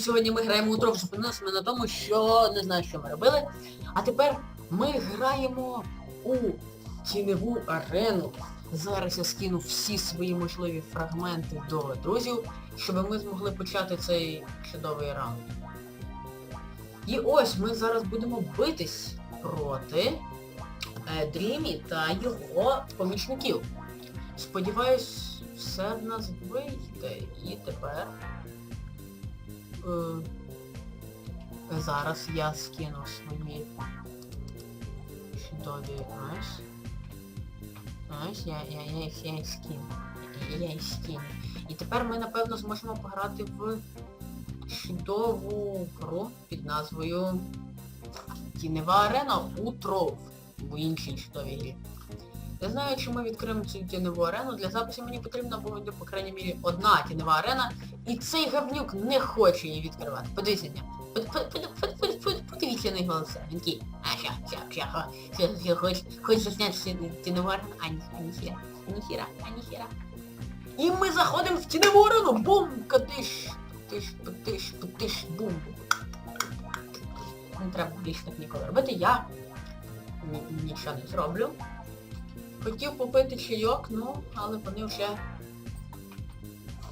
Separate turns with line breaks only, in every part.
Сьогодні ми граємо у тров. Зупинилися ми на тому, що не знаю, що ми робили. А тепер ми граємо у тіневу арену. Зараз я скину всі свої можливі фрагменти до друзів, щоб ми змогли почати цей чудовий раунд. І ось ми зараз будемо битись проти е, Дрімі та його помічників. Сподіваюсь, все в нас вийде. І тепер... Е, зараз я скину свої чудові ось. Ось, я, я, я, їх- я скину. Я їх скину. І тепер ми, напевно, зможемо пограти в чудову гру під назвою Тінева арена у Тров в іншій чудовій грі. Не знаю, чи ми відкриємо цю тіневу арену. Для запису мені потрібна буде, по крайній мірі, одна тінева арена. І цей гавнюк не хоче її відкривати. Подивіться Подивіться на його лице. Він такий, а ща, ща, ща, ща, ща, хоч, хоч засняти тіневу арену, а ні, а ніхіра, а ніхіра, а ніхіра. І ми заходимо в тіневу арену, бум, катиш, тиш, потиш, потиш, бум. Не треба більше так ніколи робити, я нічого не зроблю. Хотів попити чайок, ну, але вони вже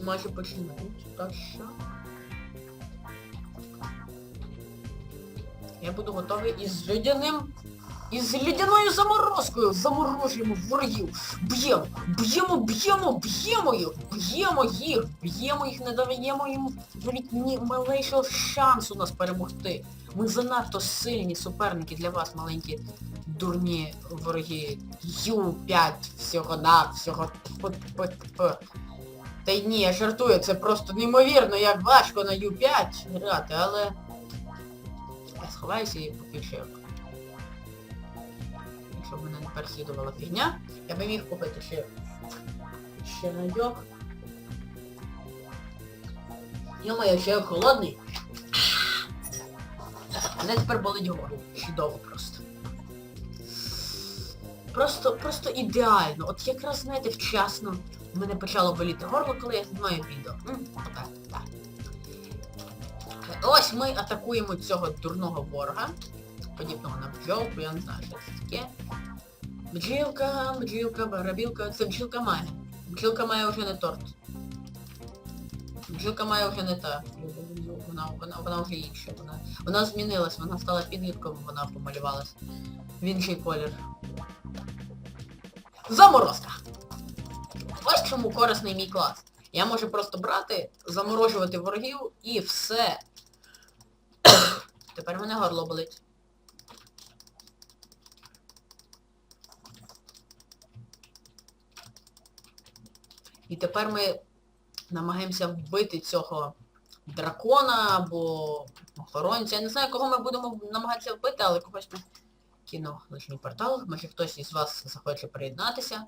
майже починають. Так що... Я буду готовий із льодяним... Із льодяною заморозкою заморожуємо ворогів. Б'ємо, б'ємо, б'ємо, б'ємо їх, б'ємо їх, б'ємо їх, не даємо їм навіть ні малейшого шансу нас перемогти. Ми занадто сильні суперники для вас, маленькі дурні вороги. Ю-5 всього на всього. Та й ні, я жартую, це просто неймовірно, як важко на Ю5 грати, але... Я сховаюся і що. Якщо б мене не переслідувала фігня, я би міг купити ще ще найок. Йо-моє, ще холодний. Мене тепер болить горло. Чудово просто. Просто, просто ідеально. От якраз, знаєте, вчасно в мене почало боліти горло, коли я знімаю відео. Отак, так. Ось ми атакуємо цього дурного ворога. Подібного на бджолку, я не знаю, що це таке. Бджілка, бджілка, барабілка. Це бджілка має. Бджілка має вже не торт. Бджілка має вже не та. Вона, вона, вона вже інша. Вона, вона змінилась, вона стала підлітком, вона помалювалась. В інший колір. Заморозка! Ось чому корисний мій клас. Я можу просто брати, заморожувати ворогів і все. Тепер мене горло болить. І тепер ми намагаємося вбити цього дракона або охоронця. Я не знаю, кого ми будемо намагатися вбити, але когось ми лишній портал. Може хтось із вас захоче приєднатися.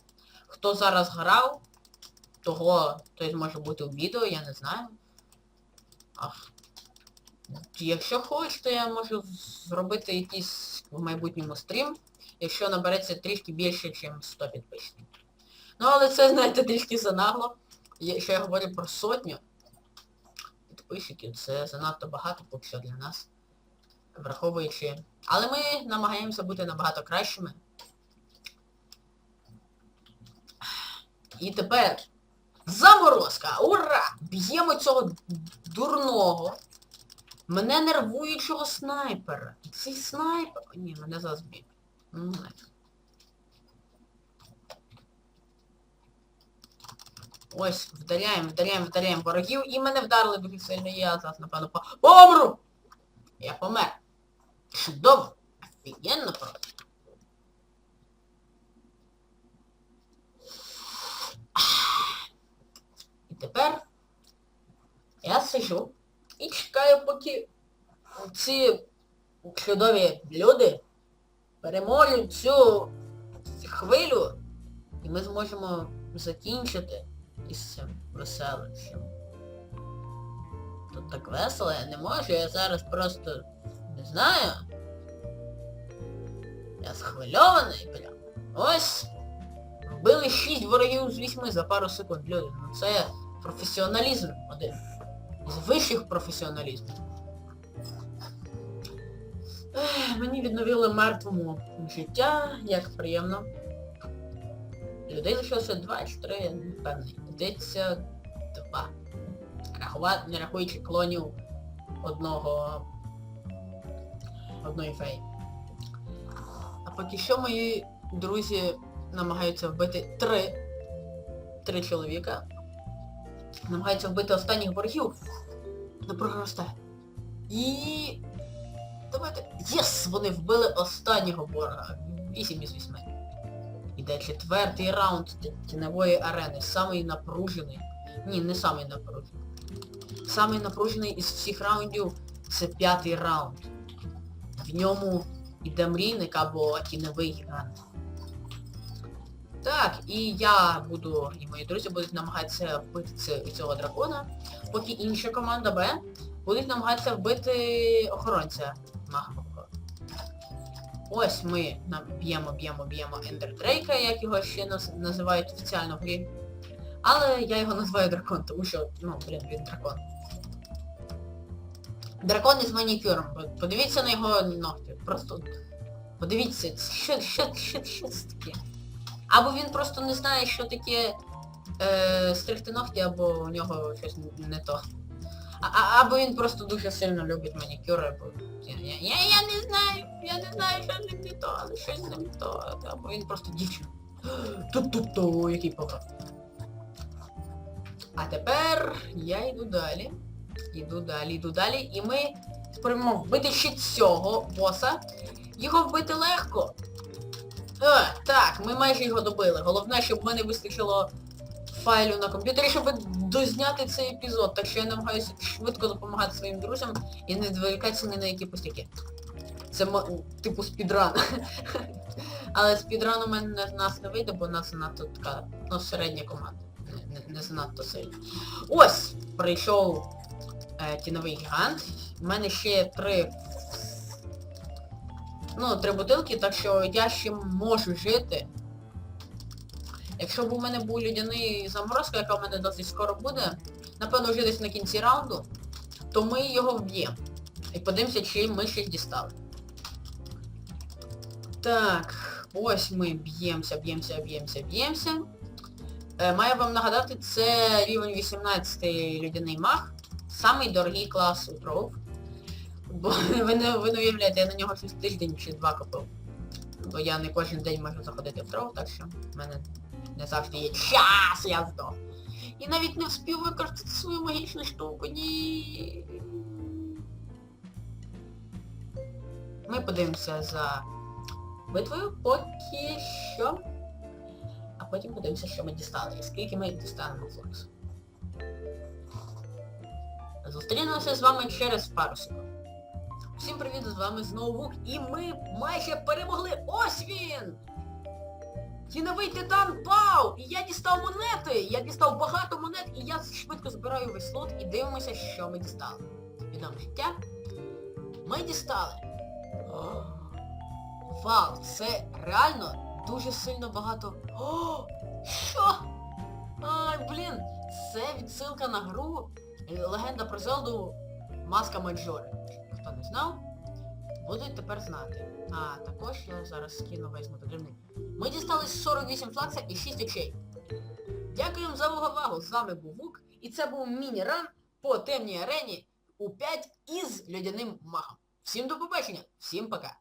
Хто зараз грав, того той зможе бути у відео, я не знаю. Ах. Якщо хочете, я можу зробити якийсь в майбутньому стрім, якщо набереться трішки більше, ніж 100 підписників. Ну, але це, знаєте, трішки занагло. Якщо я говорю про сотню підписчиків, це занадто багато поки що для нас. Враховуючи. Але ми намагаємося бути набагато кращими. І тепер заморозка! Ура! Б'ємо цього дурного, мене нервуючого снайпера. Цей снайпер... Ні, мене зараз б'ють. Ну. Ось, вдаряємо, вдаряємо, вдаряємо ворогів, і мене вдарили дуже сильно, я зараз, напевно, помру! Я помер. Чудово! Офігенно просто. І тепер я сижу і чекаю, поки ці чудові люди перемолють цю хвилю, і ми зможемо закінчити із цим веселищем. Тут так весело, я не можу, я зараз просто не знаю. Я схвильований, бля. Ось. Вбили 6 ворогів з 8 за пару секунд, люди. Ну це професіоналізм один. з вищих професіоналізмів. Мені відновили мертвому життя, як приємно. Людей лишилося два чи три, я не впевнений. Здається, два. Рахувати, не рахуючи клонів одного... одної феї. Поки що мої друзі намагаються вбити три. Три чоловіка. Намагаються вбити останніх боргів. Не проросте. І... Давайте. Єс! Вони вбили останнього борга. 8 із 8. Іде четвертий раунд тіньової арени. Самий напружений. Ні, не самий напружений. Самий напружений із всіх раундів це п'ятий раунд. В ньому іде мрійник або тіньовий гігант. Так, і я буду, і мої друзі будуть намагатися вбити цього дракона, поки інша команда Б будуть намагатися вбити охоронця магмового. Ось ми б'ємо, б'ємо, б'ємо Ендердрейка, як його ще називають офіціально в грі. Але я його називаю дракон, тому що, ну, блін, він дракон. Дракон із манікюром. Подивіться на його ногті. Просто подивіться, що, що, що, що це таке? Або він просто не знає, що таке е, стригти ногті, або у нього щось не то. А, або він просто дуже сильно любить манікюр, або... Я, я, я, не знаю, я не знаю, що з не то, але щось не то. Або він просто дівчина. Ту-ту-ту, який поворот. А тепер я йду далі. Йду далі, йду далі, і ми спробуємо вбити ще цього боса. Його вбити легко. Е, так, ми майже його добили. Головне, щоб в мене вистачило файлю на комп'ютері, щоб дозняти цей епізод. Так що я намагаюся швидко допомагати своїм друзям і не відволікатися ні на які пустяки. Це типу спідран. Але спідран у мене нас не вийде, бо у нас занадто така, ну, середня команда. Не, не, не занадто сильна. Ось! Прийшов тіновий гігант. У мене ще три. Ну, три бутилки, так що я ще можу жити. Якщо б у мене був людяний заморозка, яка в мене досить скоро буде, напевно вже десь на кінці раунду, то ми його вб'ємо. І подивимося, чи ми щось дістали. Так, ось ми б'ємося, б'ємося, б'ємося, б'ємося. Е, маю вам нагадати, це рівень 18 людяний маг. Самий дорогий клас у дров. Бо ви не, ви не уявляєте, я на нього щось тиждень чи два купив. Бо я не кожен день можу заходити в дров, так що в мене не завжди є час, я здох. І навіть не вспів використати свою магічну штуку, ні. Ми подивимося за битвою поки що. А потім подивимося, що ми дістали. І скільки ми дістанемо флексу. Зустрінемося з вами через пару секунд. Всім привіт, з вами знову Вук, і ми майже перемогли. Ось він! Кіновий титан пав! І я дістав монети! Я дістав багато монет, і я швидко збираю весь слот і дивимося, що ми дістали. Відомо життя. Ми дістали. О, Вау, це реально дуже сильно багато. О! Що? Ай, блін! Це відсилка на гру Легенда про Зелду Маска Маджори. Хто не знав, будуть тепер знати. А також я зараз скину весь мотодрібник. Ми дістали 48 флакса і 6 очей. Дякуємо за увагу! З вами був Вук, і це був міні-ран по темній арені у 5 із льодяним магом. Всім до побачення, всім пока!